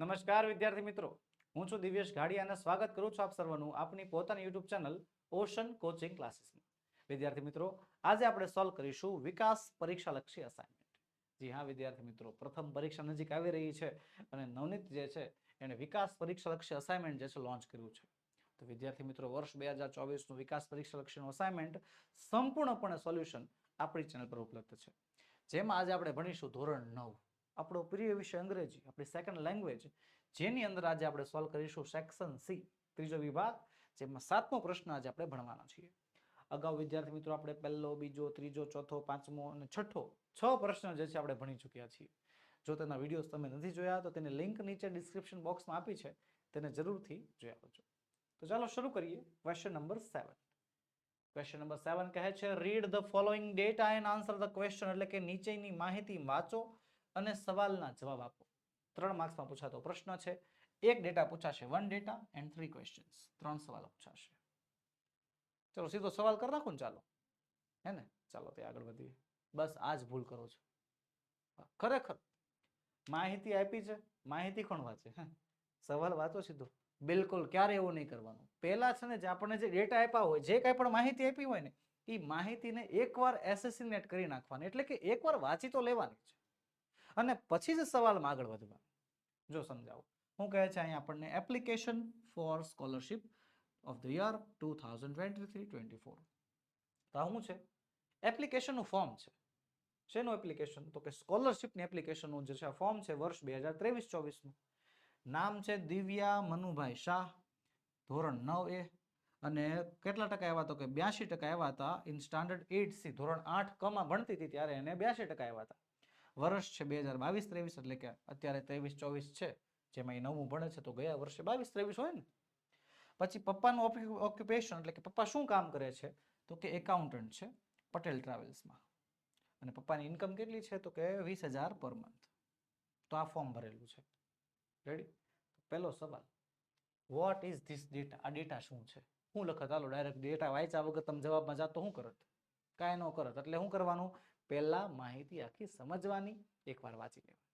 નમસ્કાર વિદ્યાર્થી મિત્રો. હું છું દિવ્યેશ ઘાડિયા અને સ્વાગત કરું છું આપ સર્વનું આપની પોતાની યુટ્યુબ ચેનલ ઓશન કોચિંગ ક્લાસીસમાં. વિદ્યાર્થી મિત્રો, આજે આપણે સોલ્વ કરીશું વિકાસ પરીક્ષા લક્ષી અસાઇનમેન્ટ જી હા, વિદ્યાર્થી મિત્રો, પ્રથમ પરીક્ષા નજીક આવી રહી છે અને નવનીત જે છે, એને વિકાસ પરીક્ષા લક્ષી અસાઇનમેન્ટ જે છે લોન્ચ કર્યું છે. તો વિદ્યાર્થી મિત્રો, વર્ષ બે હજાર ચોવીસનું વિકાસ પરીક્ષા લક્ષીનું અસાઇનમેન્ટ સંપૂર્ણપણે સોલ્યુશન આપણી ચેનલ પર ઉપલબ્ધ છે. જેમાં આજે આપણે ભણીશું ધોરણ નવ. આપણો પ્રિય વિષય અંગ્રેજી, આપણી સેકન્ડ લેંગ્વેજ જેની અંદર આજે આપણે સોલ્વ કરીશું સેક્શન સી ત્રીજો વિભાગ, જેમાં સાતમો પ્રશ્ન આજે આપણે ભણવાના છીએ. અગાઉ વિદ્યાર્થી મિત્રો આપણે પહેલો, બીજો, ત્રીજો, ચોથો, પાંચમો અને છઠ્ઠો છ પ્રશ્ન જે છે આપણે ભણી ચૂક્યા છીએ. જો તેના વિડીયોઝ તમે નથી જોયા, તો તેની લિંક નીચે ડિસ્ક્રિપ્શન બોક્સમાં આપી છે, તેને જરૂરથી જોઈ આવજો. તો ચાલો શરૂ કરીએ question number seven question number seven કહે છે read the following data and answer the question એટલે કે નીચેની માહિતી વાંચો અને સવાલના જવાબ આપો. ત્રણ માર્ક્સમાં પૂછાતો પ્રશ્ન છે. એક data પૂછાશે one data and three questions ત્રણ સવાલ પૂછાશે. ચલો, સીધો સવાલ કરી નાખો ને ચાલો. હે ને? ચાલો, તે આગળ વધીએ. બસ, આ જ ભૂલ કરો છો. ખરેખર. માહિતી આપી છે. માહિતી કોણ વાંચે? સવાલ વાંચો સીધો. બિલકુલ, ક્યારે એવું નહીં કરવાનું. પહેલા છે ને, જે આપણને જે ડેટા આપ્યા હોય, જે કાંઈ પણ માહિતી આપી હોય ને એ માહિતીને એકવાર એસેસિનેટ કરી નાખવાની. એટલે કે એકવાર વાંચી તો લેવાની છે અને પછી જ સવાલમાં આગળ વધવા જો સમજાવું. હું કહે છે અહીંયા આપણને? Application for scholarship of the year two thousand twenty three twenty four તો શું છે? એપ્લિકેશનનું ફોર્મ છે. શેનું એપ્લિકેશન તો કે સ્કોલરશિપની એપ્લિકેશનનું જે છે આ ફોર્મ છે વર્ષ બે હજાર ત્રેવીસ ચોવીસનું નામ છે દિવ્યા મનુભાઈ શાહ, ધોરણ નવ એ. અને કેટલા ટકા આવ્યા તો કે બ્યાસી ટકા આવ્યા હતા. ઇન સ્ટાન્ડર્ડ એઇટ સી ધોરણ આઠ, કમાં ભણતી હતી ત્યારે એને બ્યાસી ટકા આવ્યા હતા. વર્ષ છે બે હજાર બાવીસ ત્રેવીસ, એટલે કે અત્યારે ત્રેવીસ, ચોવીસ છે, જેમાં એ નવમું ભણે છે, તો ગયા વર્ષે બાવીસ, ત્રેવીસ હોય ને? પછી પપ્પાનું ઓક્યુપેશન, એટલે કે પપ્પા શું કામ કરે છે? તો કે એકાઉન્ટન્ટ છે, પટેલ ટ્રાવેલ્સમાં. અને પપ્પાની ઇન્કમ કેટલી છે? તો કે વીસ હજાર પર મંથ. તો આ ફોર્મ ભરેલું છે. રેડી પહેલો સવાલ. વોટ ઇઝ ધીસ ડેટા આ ડેટા શું છે? હું લખત? હાલો ડાયરેક્ટ ડેટા વાંચ્યા વગર તમે જવાબમાં જાતો હું કરત? કાંઈ ન કરત. એટલે શું કરવાનું? પહેલા માહિતી આખી સમજવાની એકવાર વાંચી લેવાની.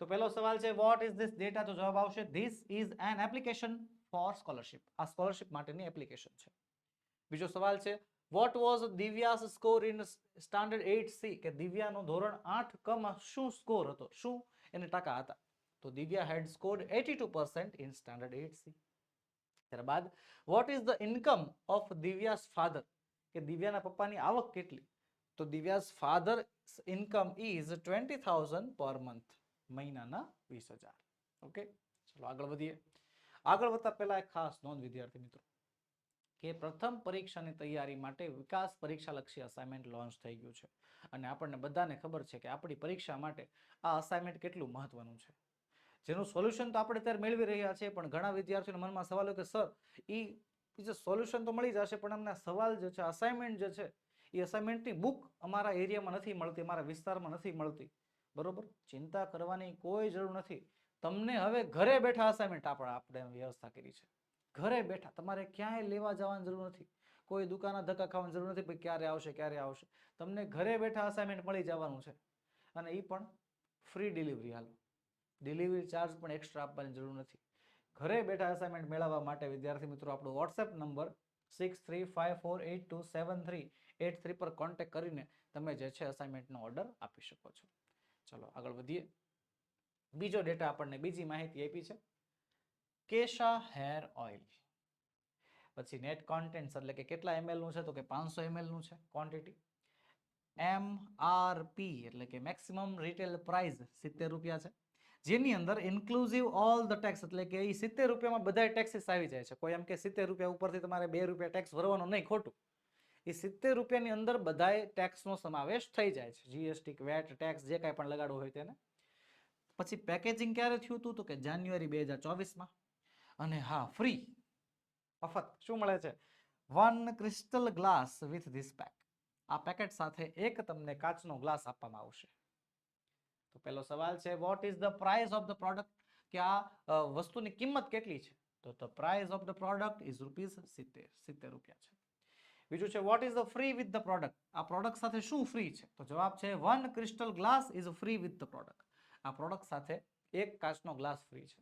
તો પહેલો સવાલ છે વોટ ઇઝ ધીસ ડેટા તો જવાબ આવશે this is an application for scholarship આ સ્કોલરશિપ માટેની એપ્લિકેશન છે. બીજો સવાલ છે what was Divya's score in standard eight C કે દિવ્યાનો ધોરણ આઠ કમાં શું સ્કોર હતો? શું એને ટકા હતા? તો Divya had scored eighty two percent in standard eight C ત્યારબાદ what is the income of Divya's father કે દિવ્યાના પપ્પાની આવક કેટલી? તો Divya's father income is twenty thousand per month, મહિનાના વીસ હજાર. ઓકે? ચલો આગળ વધીએ. આગળ વધતા પહેલા એક ખાસ નોંધ, વિદ્યાર્થી મિત્રો, કે પ્રથમ પરીક્ષાની તૈયારી માટે વિકાસ પરીક્ષાલક્ષી અસાઇનમેન્ટ લોન્ચ થઈ ગયું છે. અને આપણને બધાને ખબર છે કે આપણી પરીક્ષા માટે આ અસાઇનમેન્ટ કેટલું મહત્વનું છે. જેનું સોલ્યુશન તો આપણે અત્યારે મેળવી રહ્યા છીએ, પણ ઘણા વિદ્યાર્થીઓના મનમાં સવાલ કે, સર એ જે સોલ્યુશન તો મળી જશે, પણ અમને સવાલ જે છે અસાઇનમેન્ટ જે છે એ અસાઇનમેન્ટની બુક અમારા એરિયામાં નથી મળતી, અમારા વિસ્તારમાં નથી મળતી. બરોબર? ચિંતા કરવાની કોઈ જરૂર નથી. તમને હવે ઘરે બેઠા અસાઇનમેન્ટ આપણે આપણે વ્યવસ્થા કરી છે. ઘરે બેઠા. તમારે ક્યાંય લેવા જવાની જરૂર નથી. કોઈ દુકાના ધક્કા ખાવાની જરૂર નથી ક્યારે આવશે ક્યારે આવશે. તમને ઘરે બેઠા અસાઇનમેન્ટ મળી જવાનું છે. અને એ પણ ફ્રી ડિલિવરી હાલ. ડિલિવરી ચાર્જ પણ એક્સ્ટ્રા આપવાની જરૂર નથી. ઘરે બેઠા અસાઇનમેન્ટ મેળવવા માટે વિદ્યાર્થી મિત્રો, આપણો WhatsApp number six three five four eight two seven three eight three પર કોન્ટેક કરીને તમે જે છે અસાઇનમેન્ટનો ઓર્ડર આપી શકો છો. ચલો, આગળ વધીએ. બીજો ડેટા આપણને બીજી માહિતી આપી છે. Kesha hair oil. પછી નેટ કોન્ટેન્ટ્સ એટલે કે કેટલા એમએલનું છે તો કે પાંચસો એમએલનું છે ક્વોન્ટિટી એમ આર પી એટલે કે મેક્સિમમ રિટેલ પ્રાઇસ સિત્તેર રૂપિયા છે. જેની અંદર ઇન્ક્લુઝિવ ઓલ ધ ટેક્સ એટલે કે એ સિત્તેર રૂપિયામાં બધા ટેક્સીસ આવી જાય છે. કોઈ એમ કે સિત્તેર રૂપિયા ઉપરથી તમારે બે રૂપિયા ટેક્સ ભરવાનો નહીં ખોટું. એ સિત્તેર રૂપિયાની અંદર બધાય ટેક્સનો સમાવેશ થઈ જાય છે. જીએસટી વેટ ટેક્સ જે કાંઈ પણ લગાડવું હોય તેને. પછી પેકેજિંગ ક્યારે થયું હતું તો કે જાન્યુઆરી બે હજાર ચોવીસમાં. અને હા ફ્રી મફત. શું મળે છે? One crystal glass with this pack આ પેકેટ સાથે એક તમને કાચનો ગ્લાસ આપવામાં આવશે. તો પહેલો સવાલ છે what is the price of the product કે આ વસ્તુની કિંમત કેટલી છે? તો the price of the product is rupees સિત્તેર. સિત્તેર રૂપિયા છે. બીજું છે what is the free with the product આ પ્રોડક્ટ સાથે શું ફ્રી છે? તો જવાબ છે one crystal glass is free with the product આ પ્રોડક્ટ સાથે એક કાચનો ગ્લાસ ફ્રી છે.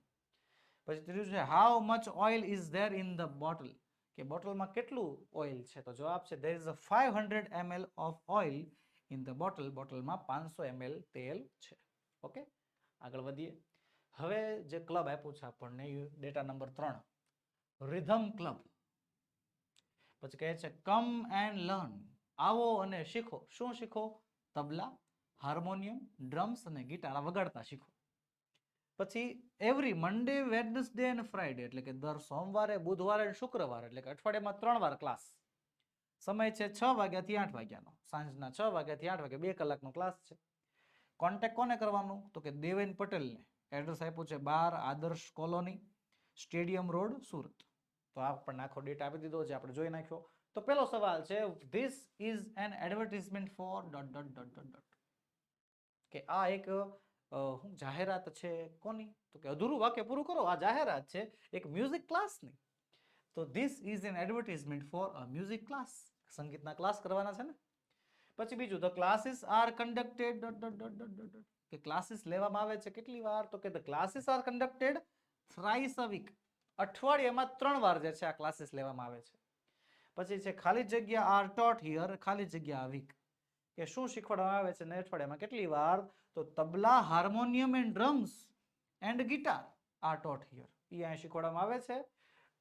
પછી ત્રીજું છે how much oil is there in the bottle કે બોટલમાં કેટલું ઓઇલ છે? તો જવાબ છે there is a five hundred ML of oil in the bottle બોટલમાં પાંચસો એમએલ તેલ છે. ઓકે આગળ વધીએ. હવે જે ક્લબ આપ્યું છે આપણને ડેટા નંબર ત્રણ. રિધમ ક્લબ પછી કહે છે કમ એન્ડ લર્ન આવો અને શીખો. શું શીખો? તબલા, હાર્મોનિયમ, ડ્રમ્સ અને ગિટાર. વગાડતા શીખો. પછી every Monday Wednesday and Friday એટલે કે દર સોમવારે, બુધવારે અને શુક્રવારે, એટલે કે અઠવાડિયામાં ત્રણ વાર ક્લાસ સમય છે છ વાગ્યાથી આઠ વાગ્યાનો. સાંજના છ વાગ્યાથી આઠ વાગ્યા. બે કલાકનો ક્લાસ છે. કોન્ટેક કોને કરવાનું? તો કે દેવેન પટેલને. એડ્રેસ આપ્યું છે બાર આદર્શ કોલોની, સ્ટેડિયમ રોડ, સુરત. તો આ આપણને આખો ડેટા આપી દીધો છે, આપણે જોઈ નાખ્યો. તો પેલો સવાલ છે this is an advertisement for dot dot dot dot dot કે આ એક શું જાહેરાત છે કોની? તો કે અધૂરું વાક્ય પૂરું કરો, આ જાહેરાત છે એક મ્યુઝિક ક્લાસની તો this is an advertisement for a music class સંગીતના ક્લાસ કરવાના છે ને? પછી બીજું the classes are conducted dot dot dot dot dot કે ક્લાસીસ લેવામાં આવે છે કેટલી વાર? તો કે the classes are conducted thrice a week અઠવાડિયામાં ત્રણ વાર જે છે આ ક્લાસીસ લેવામાં આવે છે. પછી છે ખાલી જગ્યા આર ટોટ હિયર ખાલી જગ્યા વીક કે શું શીખવાડવામાં આવે છે ને અઠવાડિયામાં કેટલી વાર? તો tabla, harmonium and drums and guitar are taught here એ અહીંયા શીખવાડવામાં આવે છે.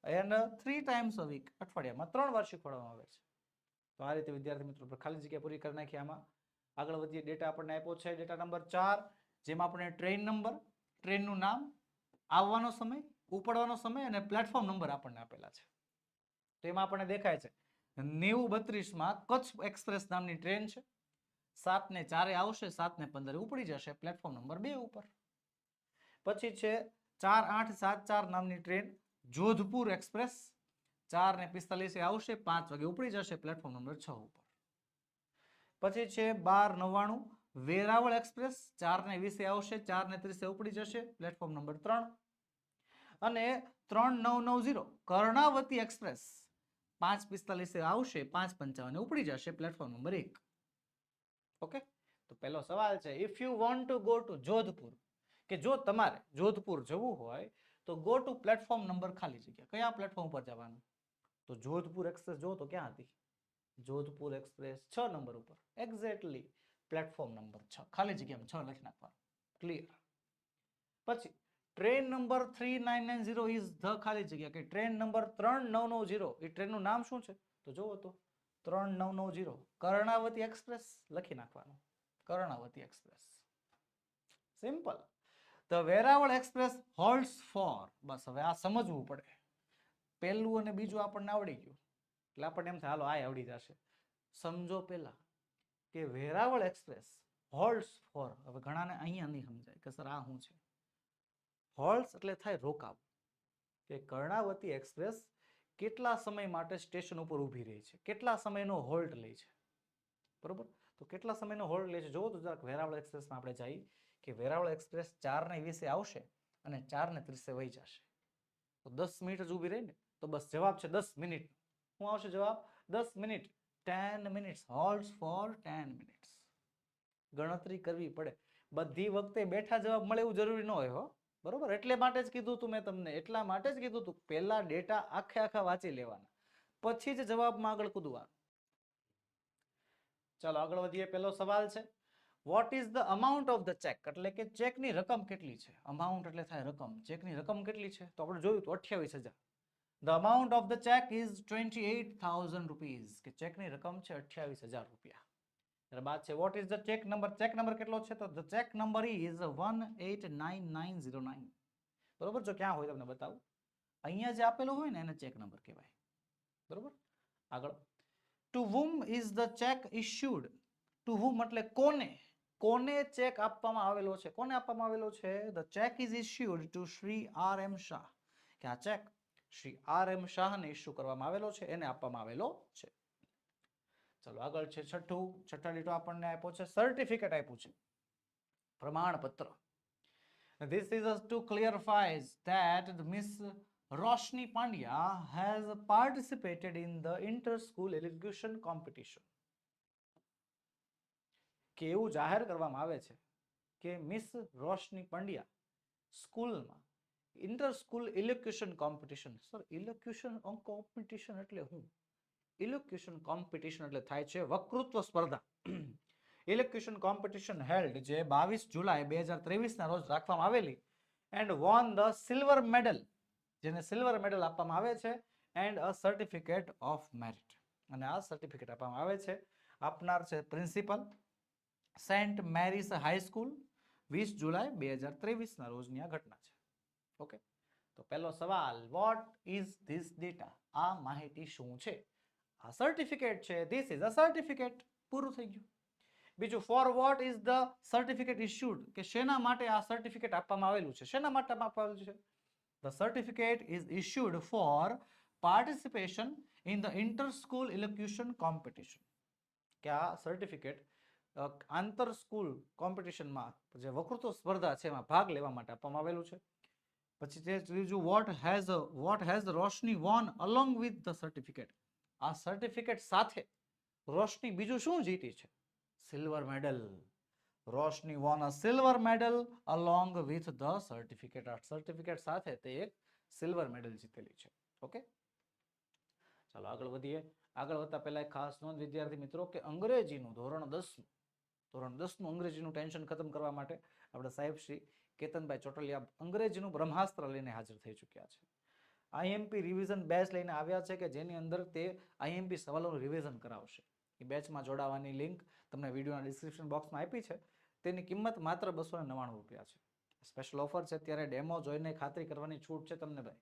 And three times a week અઠવાડિયામાં ત્રણ વાર શીખવાડવામાં આવે છે. તો આ રીતે વિદ્યાર્થી મિત્રો ખાલી જગ્યા પૂરી કરી નાખી આમાં. આગળ વધીએ ડેટા આપણને આપ્યો છે ડેટા નંબર ચાર, જેમાં આપણે ટ્રેન નંબર ટ્રેનનું નામ, આવવાનો સમય ઉપડવાનો સમય અને પ્લેટફોર્મ નંબર આપણને આપેલા છે. તો એમાં આપણને દેખાય છે નેવું બત્રીસમાં કચ્છ એક્સપ્રેસ નામની ટ્રેન છે. સાત ને ચારે આવશે સાત ને પંદરે ઉપડી જશે પ્લેટફોર્મ નંબર બે ઉપર. પછી છે ચાર આઠ સાત ચાર નામની ટ્રેન જોધપુર એક્સપ્રેસ ચાર ને પિસ્તાલીસે આવશે, પાંચ વાગે ઉપડી જશે પ્લેટફોર્મ નંબર છ ઉપર. પછી છે બાર નવ્વાણું, વેરાવળ એક્સપ્રેસ ચાર ને વીસે આવશે ચાર ને ત્રીસે ઉપડી જશે પ્લેટફોર્મ નંબર ત્રણ. અને ત્રણ નવ નવ ઝીરો, કર્ણાવતી એક્સપ્રેસ. પાંચ પિસ્તાલીસે આવશે, પાંચ પંચાવને ઉપડી જશે, પ્લેટફોર્મ નંબર એક. ઓકે? તો પહેલો સવાલ છે if you want to go to Jodhpur, કે જો તમારે જોધપુર જવું હોય, તો ગો ટુ પ્લેટફોર્મ નંબર ખાલી જગ્યા. કયા પ્લેટફોર્મ પર જવાનું? તો જોધપુર એક્સપ્રેસ જો તો ક્યાં હતી? જોધપુર એક્સપ્રેસ છ નંબર ઉપર. એક્ઝેક્ટલી પ્લેટફોર્મ નંબર છ. ખાલી જગ્યામાં છ લખી નાખવાનું. ક્લિયર પછી train number three nine nine zero is the ખાલી જગ્યા. કે ટ્રેન નંબર ત્રણ નવ નવ ઝીરો. એ ટ્રેનનું નામ શું છે? તો જુઓ તો. ત્રણ નવ નવ ઝીરો. કર્ણાવતી એક્સપ્રેસ લખી નાખવાનું. Karnavati express. Simple the Veraval express holds for બસ હવે આ સમજવું પડે. પહેલું અને બીજું આપણને આવડી ગયું. એટલે આપણને એમ થાય, હાલો, આ આવડી જશે. સમજો પહેલા કે વેરાવળ એક્સપ્રેસ હોલ્ડ્સ ફોર હવે ઘણાને અહીંયા નહીં સમજાય કે, સર, આ શું છે? હોલ્ડ્સ એટલે થાય રોકાવ. કે કર્ણાવતી એક્સપ્રેસ કેટલા સમય માટે સ્ટેશન ઉપર ઊભી રહી છે? કેટલા સમયનો હોલ્ટ લે છે? બરોબર? તો કેટલા સમયનો હોલ્ટ લે છે? જોવો તો જરાક વેરાવળ એક્સપ્રેસમાં આપણે જઈએ કે વેરાવળ એક્સપ્રેસ ચારને વીસે આવશે અને ચારને ત્રીસે વહી જશે. તો દસ મિનિટ જ ઊભી રહી ને તો બસ જવાબ છે દસ મિનિટ. શું આવશે જવાબ? દસ minute. Ten minutes. Halt for ten minutes. ગણતરી કરવી પડે. બધી વખતે બેઠા જવાબ મળે એવું જરૂરી ન હોય હો. બરોબર? એટલે માટે જ કીધું તું મેં તમને. એટલા માટે જ કીધું તું પહેલા ડેટા આખે આખા વાંચી લેવાના. પછી જ જવાબમાં આગળ કૂદવાનું. ચાલો, આગળ વધીએ. પહેલો સવાલ છે. What is the amount of the cheque એટલે કે ચેકની રકમ કેટલી છે? અમાઉન્ટ એટલે થાય રકમ. ચેકની રકમ કેટલી છે? તો આપણે જોયું તો, અઠ્યાવીસ હજાર. The amount of the cheque is twenty eight thousand rupees કે ચેકની રકમ છે અઠ્યાવીસ હજાર રૂપિયા. ત્યારબાદ છે what is the cheque number cheque number કેટલો છે? તો the cheque number is one eight nine nine zero nine બરોબર? જો ક્યાં હોય તમને બતાવું. અહીંયા જે આપેલું હોય ને, એને ચેક નંબર કહેવાય. બરોબર? આગળ. To whom is the cheque issued to whom એટલે કોને? કોને ચેક આપવામાં આવેલો છે? કોને આપવામાં આવેલો છે? The cheque is issued to Shri R M Shah કે આ ચેક શ્રી આર એમ શાહને ઇસ્યુ કરવામાં આવેલો છે, એને આપવામાં આવેલો છે. ચલો, આગળ છે છઠ્ઠું. છઠ્ઠા લીટો આપણને આપ્યો છે સર્ટિફિકેટ આપ્યું છે. પ્રમાણપત્ર. This is us to clarifies that Miss Roshni Pandya has participated in the inter-school elocution. કે એવું જાહેર કરવામાં આવે છે કે મિસ રોશની પંડ્યા સ્કૂલમાં inter school elocution competition sir elocution competition એટલે શું ઇલોક્યુશન કોમ્પિટિશન એટલે થાય છે વક્તૃત્વ સ્પર્ધા. ઇલોક્યુશન કોમ્પિટિશન હેલ્ડ જે બાવીસ જુલાઈ બે હજાર ત્રેવીસના રોજ રાખવામાં આવેલી and won the silver medal જેને સિલ્વર મેડલ આપવામાં આવે છે and a certificate of merit અને આ સર્ટિફિકેટ આપવામાં આવે છે. આપનાર છે પ્રિન્સિપલ સેન્ટ મેરીસ હાઈસ્કૂલ વીસ જુલાઈ બે હજાર ત્રેવીસના રોજની આ ઘટના છે. ઓકે તો પહેલો સવાલ વોટ ઇઝ ધીસ ડેટા આ માહિતી શું છે? આ સર્ટિફિકેટ છે. ધીસ ઇઝ અ સર્ટિફિકેટ પૂરું થઈ ગયું. બીજું for what is the certificate issued કે શેના માટે આ સર્ટિફિકેટ આપવામાં આવેલું છે? શેના માટે આપવામાં આવેલું છે? The certificate is issued for participation in the inter school elocution competition કે આ સર્ટિફિકેટ આંતર સ્કૂલ કોમ્પિટિશનમાં જે વકૃત્વ સ્પર્ધા છે, એમાં ભાગ લેવા માટે આપવામાં આવેલું છે. પછી તે ત્રીજું what has what has Roshni won along with the certificate આ સર્ટિફિકેટ સાથે રોશની બીજું શું જીતી છે? Silver medal Roshni won a silver medal along with the certificate આ સર્ટિફિકેટ સાથે તે એક સિલ્વર મેડલ જીતેલી છે. ઓકે ચાલો આગળ વધીએ. આગળ વધતા પહેલા ખાસ નોંધ, વિદ્યાર્થી મિત્રો, કે અંગ્રેજીનું ધોરણ દસનું ધોરણ દસનું અંગ્રેજીનું ટેન્શન ખતમ કરવા માટે આપણે સાહેબ શ્રી કેતનભાઈ ચોટલિયા અંગ્રેજીનું બ્રહ્માસ્ત્ર લઈને હાજર થઈ ચૂક્યા છે. આઈએમપી રિવિઝન બેચ લઈને આવ્યા છે કે જેની અંદર તે આઈએમપી સવાલોનું રિવિઝન કરાવશે. એ બેચમાં જોડાવાની લિંક તમને વિડીયોના ડિસ્ક્રિપ્શન બોક્સમાં આપી છે. તેની કિંમત માત્ર બસો નવ્વાણું રૂપિયા છે. સ્પેશિયલ ઓફર છે, ત્યારે ડેમો જોઈને ખાતરી કરવાની છૂટ છે તમને ભાઈ.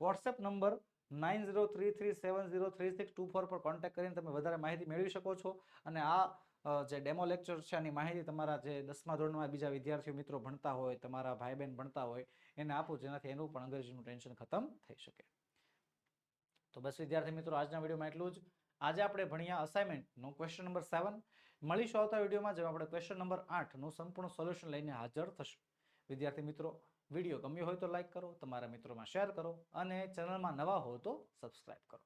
WhatsApp number nine zero three three seven zero three two four પર કોન્ટેક્ટ કરીને તમે વધારે માહિતી મેળવી શકો છો. અને આ જે ડેમો લેક્ચર છે, આની માહિતી તમારા જે દસમા ધોરણમાં બીજા વિદ્યાર્થીઓ મિત્રો ભણતા હોય, તમારા ભાઈ બહેન ભણતા હોય, એને આપો, જેનાથી એનું પણ અંગ્રેજીનું ટેન્શન ખતમ થઈ શકે. તો બસ વિદ્યાર્થી મિત્રો, આજના વિડીયોમાં એટલું જ. આજે આપણે ભણ્યા અસાઇનમેન્ટનો ક્વેશ્ચન નંબર સેવન મળીશું આવતા વિડીયોમાં, જેમાં આપણે ક્વેશ્ચન નંબર આઠનું સંપૂર્ણ સોલ્યુશન લઈને હાજર થશું. વિદ્યાર્થી મિત્રો, વીડિયો ગમ્યો હોય તો લાઇક કરો, તમારા મિત્રોમાં શેર કરો અને ચેનલમાં નવા હો તો સબસ્ક્રાઇબ કરો.